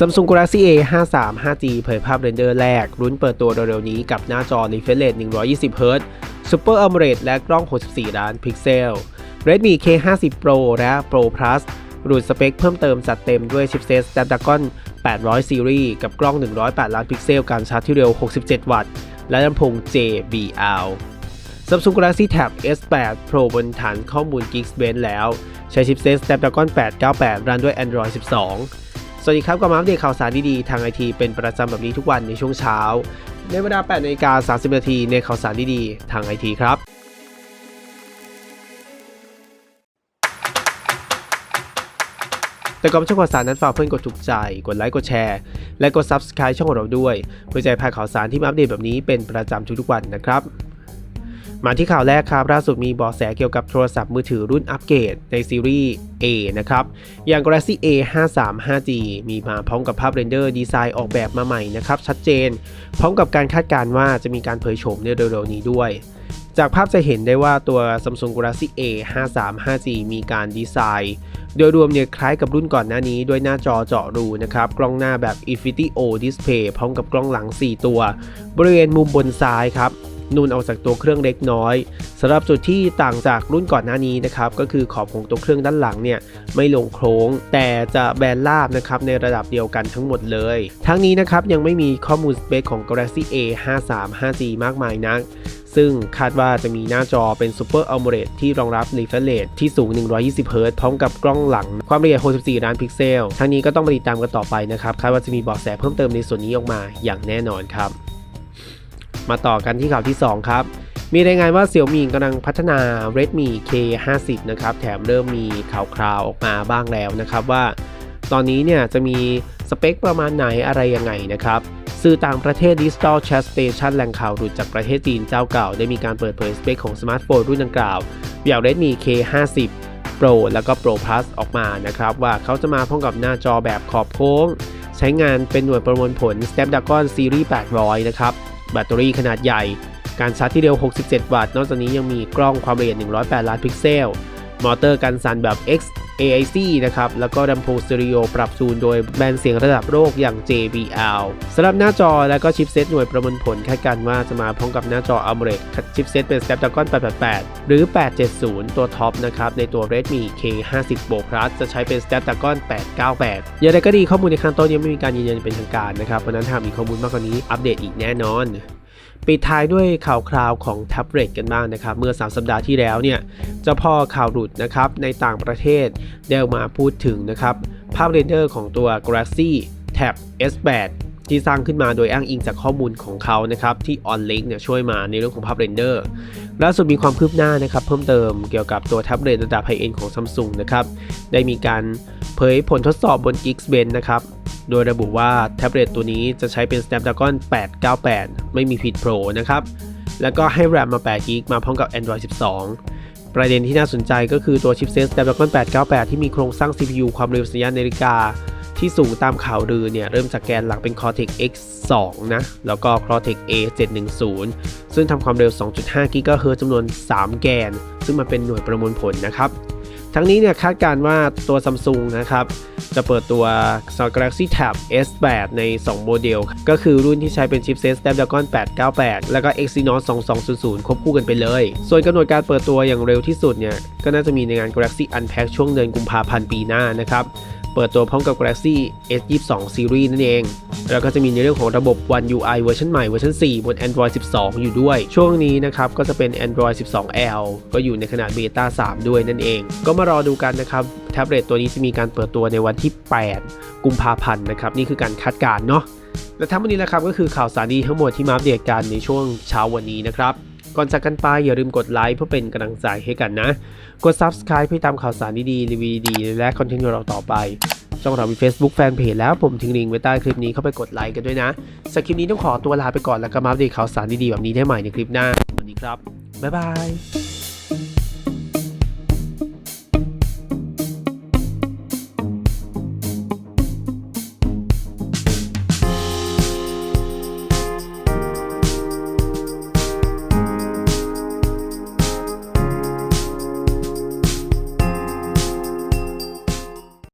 Samsung Galaxy A 5 3 5G เผยภาพเรนเดอร์แรก รุ้นเปิดตัวเร็วๆนี้กับหน้าจอ refresh rate 120 Hz Super AMOLED และกล้อง 64 ล้านพิกเซล Redmi K50 Pro และ Pro Plus รูดสเปคเพิ่มเติมจัดเต็มด้วยชิปเซต Snapdragon 800 Series กับกล้อง 108 ล้านพิกเซล การชาร์จที่เร็ว 67 วัตต์ และลำโพง JBL Samsung Galaxy Tab S8 Pro บนฐานข้อมูล Geekbench แล้ว ใช้ชิปเซต Snapdragon 898 รันด้วย Android 12 วัสดีครับก็มาอัปเดตข่าวสารดีๆทางไอทีเป็นประจำแบบนี้ทุกวันในช่วงเช้า ในเวลา8นาฬิกา30 นาทีในข่าวสารดีๆทางไอทีครับแต่ก่อนชมข่าวสารนั้นฝากเพื่อนกดถูกใจ กดไลค์ กดแชร์ และกด Subscribe ช่องของเราด้วย เพื่อจะให้พาข่าวสารที่มาอัปเดตแบบนี้เป็นประจำทุกๆวันนะครับ มาที่ข่าวแรกครับ ล่าสุดมีเบาะแสเกี่ยวกับโทรศัพท์มือถือรุ่นอัปเกรดในซีรีส์ A นะครับ อย่าง Galaxy A 5 3 5G มีมาพร้อมกับภาพเรนเดอร์ดีไซน์ออกแบบมาใหม่นะครับ ชัดเจน พร้อมกับการคาดการณ์ว่าจะมีการเผยโฉมในเร็วๆนี้ด้วย จากภาพจะเห็นได้ว่าตัว Samsung Galaxy A 5 3 5G มีการดีไซน์โดยรวมเนี่ยคล้ายกับรุ่นก่อนหน้านี้ด้วยหน้าจอเจาะรูนะครับ กล้องหน้าแบบ Infinity O Display พร้อมกับกล้องหลัง 4 ตัว บริเวณมุมบนซ้ายครับ นูนออกจากตัวเครื่องเล็กน้อยสำหรับจุดที่ต่างจากรุ่นก่อนหน้านี้นะครับก็คือขอบของตัวเครื่องด้านหลังเนี่ยไม่ลงโค้ง แต่จะแบนราบนะครับในระดับเดียวกันทั้งหมดเลย ทั้งนี้นะครับยังไม่มีข้อมูลสเปคของ Galaxy A 5 3 5G มากมายนักซึ่งคาดว่าจะมีหน้าจอเป็น Super AMOLED ที่รองรับ refresh rate ที่สูง 120 Hz พร้อมกับกล้องหลัง ความละเอียด 64 ล้านพิกเซล ทั้งนี้ก็ต้องมาติดตามกันต่อไปนะครับ คาดว่าจะมีเบาะแสเพิ่มเติมในส่วนนี้ออกมาอย่างแน่นอนครับ มาต่อกันที่ข่าวที่ 2 ครับ มีรายงานว่าเสี่ยวมีกำลังพัฒนา Redmi K50 นะครับ แถมเริ่มมีข่าวคราวออกมาบ้างแล้วนะครับว่า ตอนนี้เนี่ยจะมีสเปคประมาณไหนอะไรยังไงนะครับสื่อต่างประเทศ Digital Chat Station แหล่งข่าวหลุดจากประเทศจีนเจ้าเก่า ได้มีการเปิดเผยสเปคของสมาร์ทโฟนรุ่นดังกล่าวอย่าง Redmi K50 Pro แล้วก็ Pro Plus ออกมานะครับ ว่าเขาจะมาพร้อมกับหน้าจอแบบขอบโค้ง ใช้งานเป็นหน่วยประมวลผล Snapdragon Series 800 นะครับ แบตเตอรี่ขนาดใหญ่ การชาร์จที่เร็ว 67 วัตต์ นอกจากนี้ยังมีกล้องความละเอียด 108 ล้านพิกเซล มอเตอร์กันสั่นแบบ X AIC นะครับ แล้วก็ลำโพงสเตอริโอปรับจูนโดยแบรนด์เสียงระดับโลกอย่าง JBL สำหรับหน้าจอและก็ชิปเซตหน่วยประมวลผลคาดการณ์ว่าจะมาพร้อมกับหน้าจอ AMOLED ชิปเซตเป็น Snapdragon 888 หรือ 870 ตัวท็อปนะครับ ในตัว Redmi K50 Pro Plus จะใช้เป็น Snapdragon 898 อย่างไรก็ดีข้อมูลในขั้นต้นยังไม่มีการยืนยันเป็นทางการนะครับเพราะฉะนั้นถ้ามีข้อมูลมากกว่านี้อัปเดตอีกแน่นอน ปิดท้ายด้วยข่าวคราวของแท็บเล็ตกันบ้างนะครับ เมื่อ 3 สัปดาห์ที่แล้วเนี่ยเจ้าพ่อข่าวหลุดนะครับในต่างประเทศได้ออกมาพูดถึงนะครับภาพเรนเดอร์ของตัว Galaxy Tab S8 ที่สร้างขึ้นมาโดยอ้างอิงจากข้อมูลของเขานะครับที่ OnLink เนี่ยช่วยมาในเรื่องของภาพเรนเดอร์ล่าสุดมีความคืบหน้านะครับเพิ่มเติมเกี่ยวกับตัวแท็บเล็ตระดับไฮเอ็นของ Samsung นะครับได้มีการเผยผลทดสอบบน Geekbench นะครับ โดยระบุว่าแท็บเล็ตตัวนี้จะใช้เป็น Snapdragon 898 ไม่มีผิด Pro นะครับ แล้วก็ให้ RAM มา8 g b มาพร้อมกับ Android 12 ประเด็นที่น่าสนใจก็คือตัวชิปเซต Snapdragon 898 ที่มีโครงสร้าง CPU ความเร็วสัญญาณนาฬิกา ที่สูงตามข่าวลือเนี่ย เริ่มจากแกนหลักเป็น Cortex X2 นะ แล้วก็ Cortex A710 ซึ่งทำความเร็ว 2.5 GHz จำนวน 3 แกน ซึ่งมันเป็นหน่วยประมวลผลนะครับ ทั้งนี้เนี่ยคาดการณ์ว่าตัว Samsung นะครับ จะเปิดตัว Galaxy Tab S8 ใน 2 โมเดล ก็คือรุ่นที่ใช้เป็นชิปเซต Snapdragon 898 แล้วก็ Exynos 2200 ควบคู่กันไปเลย ส่วนกำหนดการเปิดตัวอย่างเร็วที่สุดเนี่ย ก็น่าจะมีในงาน Galaxy Unpack ช่วงเดือนกุมภาพันธ์ปีหน้านะครับ เปิดตัวพร้อมกับ Galaxy S22 Series นั่นเอง แล้วก็จะมีในเรื่องของระบบ One UI เวอร์ชันใหม่เวอร์ชัน4 บน Android 12 อยู่ด้วย ช่วงนี้นะครับก็จะเป็น Android 12L ก็อยู่ในขนาดเบต้า3 ด้วยนั่นเอง ก็มารอดูกันนะครับแท็บเล็ตตัวนี้จะมีการเปิดตัวในวันที่ 8 กุมภาพันธ์นะครับนี่คือการคาดการณ์เนาะและทั้งหมดนี้นะครับก็คือข่าวสารดีทั้งหมดที่มาอัปเดตกันในช่วงเช้าวันนี้นะครับ ก่อนจากกันไปอย่าลืมกดไลค์เพื่อเป็นกำลังใจให้กันนะ กด Subscribe เพื่อตามข่าวสารดีๆรีวิวดีและคอนเทนต์ของเราต่อไป ช่องเรามี Facebook Fanpage แล้วผมทิ้งลิงก์ไว้ใต้คลิปนี้เข้าไปกดไลค์กันด้วยนะสำหรับคลิปนี้ต้องขอตัวลาไปก่อนแล้วก็มาอัปเดตข่าวสารดีๆแบบนี้ได้ใหม่ในคลิปหน้าสวัสดีครับบ๊ายบาย